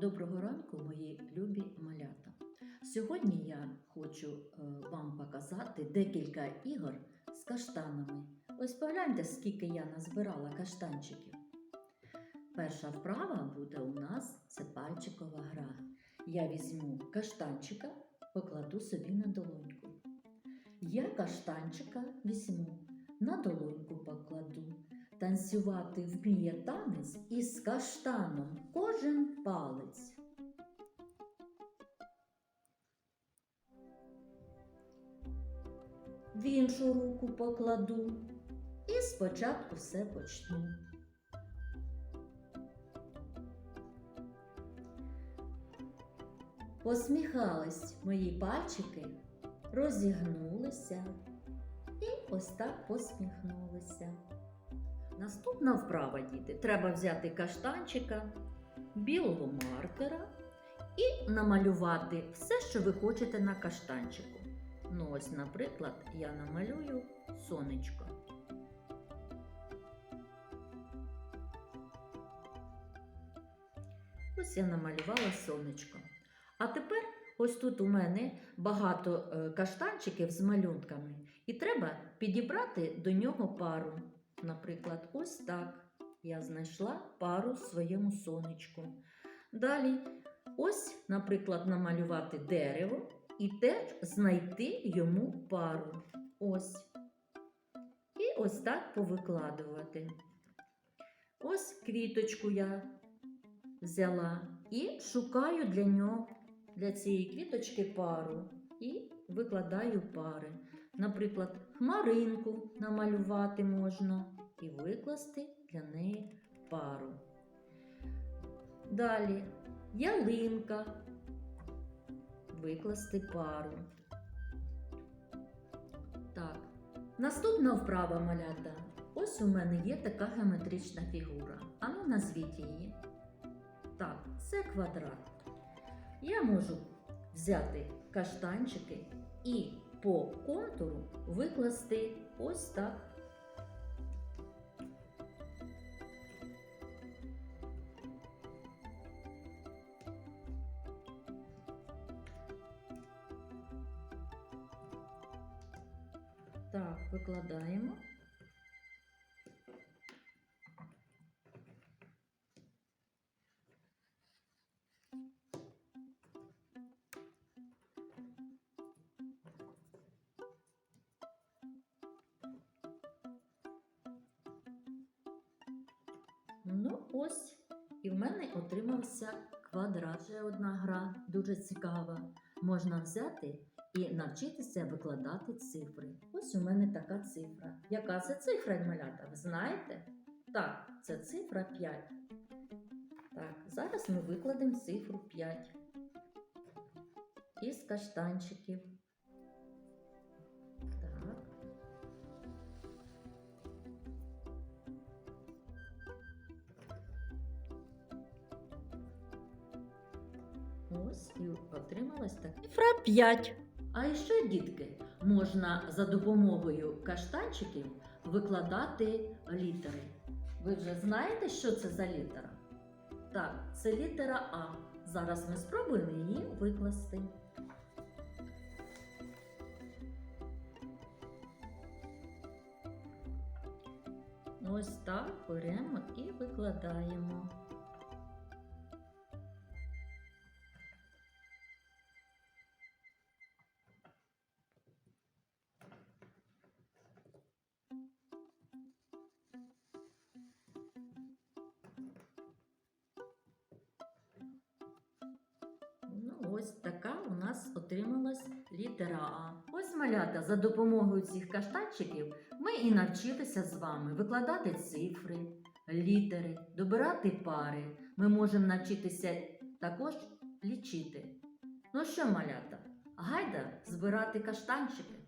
Доброго ранку, мої любі малята. Сьогодні я хочу е, вам показати декілька ігор з каштанами. Ось погляньте, скільки я назбирала каштанчиків. Перша вправа буде у нас це пальчикова гра. Я візьму каштанчика, покладу собі на долоньку. Я каштанчика візьму, на долоньку покладу. Танцювати вміє танець із каштаном кожен палець. В іншу руку покладу і спочатку все почну. Посміхались мої пальчики, розігнулися і ось так посміхнулися. Наступна вправа, діти. Треба взяти каштанчика, білого маркера і намалювати все, що ви хочете на каштанчику. Ну, ось, наприклад, я намалюю сонечко. Ось я намалювала сонечко. А тепер ось тут у мене багато е, каштанчиків з малюнками, і треба підібрати до нього пару. Наприклад, ось так я знайшла пару своєму сонечку. Далі, ось, наприклад, намалювати дерево і теж знайти йому пару. Ось. І ось так повикладувати. Ось квіточку я взяла і шукаю для нього, для цієї квіточки пару. І викладаю пари. Наприклад, хмаринку намалювати можна і викласти для неї пару. Далі ялинка, викласти пару. Так, наступна вправа малята. Ось у мене є така геометрична фігура. Ану, назвіть її. Так, це квадрат. Я можу взяти каштанчики і по контуру викласти ось так. Так, викладаємо. Ну, ось, і в мене отримався квадрат. Ще одна гра, дуже цікава. Можна взяти і навчитися викладати цифри. Ось у мене така цифра. Яка це цифра, малята? Ви знаєте? Так, це цифра 5. Так, зараз ми викладемо цифру 5 із каштанчиків. Ось і отрималась така цифра 5. А ще, дітки, можна за допомогою каштанчиків викладати літери. Ви вже знаєте, що це за літера? Так, це літера А. Зараз ми спробуємо її викласти. Ось так беремо і викладаємо. Ось така у нас отрималась літера А. Ось малята, за допомогою цих каштанчиків ми і навчилися з вами викладати цифри, літери, добирати пари. Ми можемо навчитися також лічити. Ну що, малята, гайда збирати каштанчики.